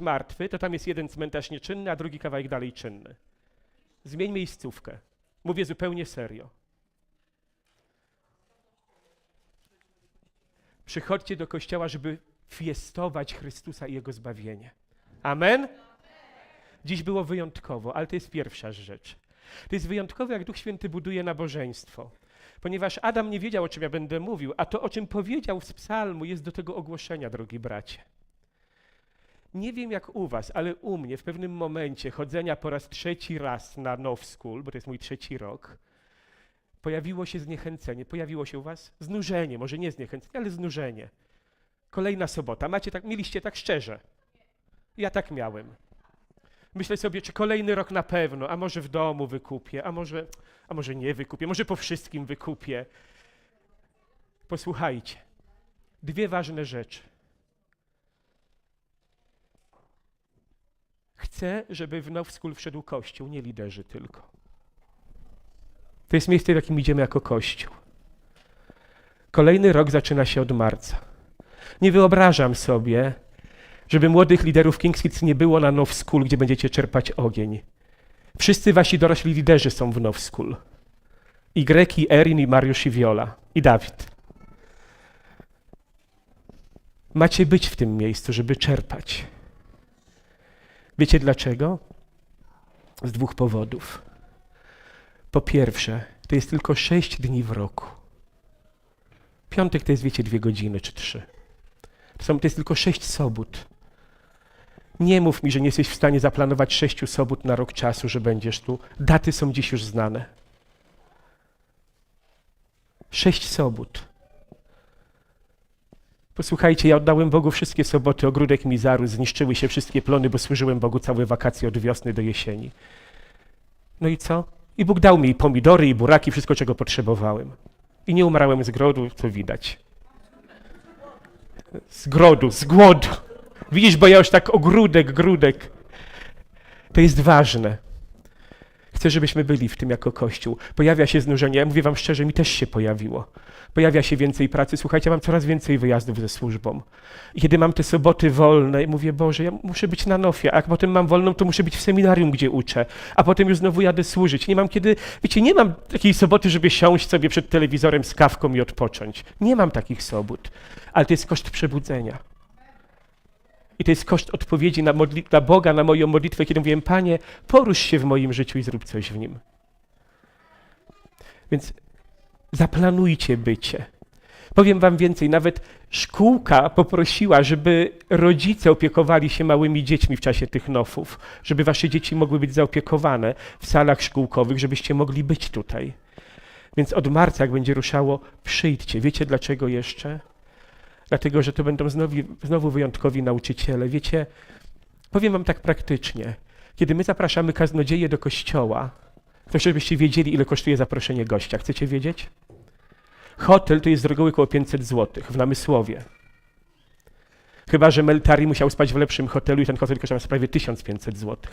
martwy, to tam jest jeden cmentarz nieczynny, a drugi kawałek dalej czynny. Zmień miejscówkę. Mówię zupełnie serio. Przychodźcie do kościoła, żeby fiestować Chrystusa i Jego zbawienie. Amen? Dziś było wyjątkowo, ale to jest pierwsza rzecz. To jest wyjątkowe, jak Duch Święty buduje nabożeństwo. Ponieważ Adam nie wiedział, o czym ja będę mówił, a to, o czym powiedział z psalmu, jest do tego ogłoszenia, drogi bracie. Nie wiem jak u was, ale u mnie w pewnym momencie chodzenia po raz trzeci raz na Now School, bo to jest mój trzeci rok, pojawiło się zniechęcenie. Pojawiło się u was znużenie, może nie zniechęcenie, ale znużenie. Kolejna sobota. Macie tak, mieliście tak szczerze. Ja tak miałem. Myślę sobie, czy kolejny rok na pewno, a może w domu wykupię, a może, a może nie wykupię, może po wszystkim wykupię. Posłuchajcie. Dwie ważne rzeczy. Chcę, żeby w Now School wszedł Kościół, nie liderzy tylko. To jest miejsce, w jakim idziemy jako Kościół. Kolejny rok zaczyna się od marca. Nie wyobrażam sobie, żeby młodych liderów King's Kids nie było na Now School, gdzie będziecie czerpać ogień. Wszyscy wasi dorośli liderzy są w Now School. I Grek, i Erin, i Mariusz, i Viola, i Dawid. Macie być w tym miejscu, żeby czerpać. Wiecie dlaczego? Z dwóch powodów. Po pierwsze, to jest tylko sześć dni w roku. Piątek to jest, wiecie, dwie godziny czy trzy. To, są, to jest tylko sześć sobót. Nie mów mi, że nie jesteś w stanie zaplanować sześciu sobót na rok czasu, że będziesz tu. Daty są dziś już znane. Sześć sobót. Posłuchajcie, ja oddałem Bogu wszystkie soboty, ogródek mi zarósł, zniszczyły się wszystkie plony, bo służyłem Bogu całe wakacje od wiosny do jesieni. No i co? I Bóg dał mi pomidory, i buraki, wszystko, czego potrzebowałem. I nie umarałem z grodu, co widać. Z grodu, z głodu. Widzisz, bo ja już tak ogródek, grudek. To jest ważne. Chcę, żebyśmy byli w tym jako Kościół. Pojawia się znużenie. Ja mówię wam szczerze, mi też się pojawiło. Pojawia się więcej pracy. Słuchajcie, mam coraz więcej wyjazdów ze służbą. I kiedy mam te soboty wolne, mówię, Boże, ja muszę być na nofie, a potem mam wolną, to muszę być w seminarium, gdzie uczę, a potem już znowu jadę służyć. Nie mam kiedy, wiecie, nie mam takiej soboty, żeby siąść sobie przed telewizorem z kawką i odpocząć. Nie mam takich sobot, ale to jest koszt przebudzenia. I to jest koszt odpowiedzi na, na Boga, na moją modlitwę, kiedy mówiłem, Panie, porusz się w moim życiu i zrób coś w nim. Więc zaplanujcie bycie. Powiem wam więcej, nawet szkółka poprosiła, żeby rodzice opiekowali się małymi dziećmi w czasie tych nofów, żeby wasze dzieci mogły być zaopiekowane w salach szkółkowych, żebyście mogli być tutaj. Więc od marca, jak będzie ruszało, przyjdźcie. Wiecie dlaczego jeszcze? Dlatego, że to będą znowu, znowu wyjątkowi nauczyciele. Wiecie, powiem wam tak praktycznie. Kiedy my zapraszamy kaznodzieje do kościoła, to żebyście wiedzieli, ile kosztuje zaproszenie gościa. Chcecie wiedzieć? Hotel to jest z reguły około 500 zł w Namysłowie. Chyba, że Meltari musiał spać w lepszym hotelu i ten hotel kosztował prawie 1500 zł.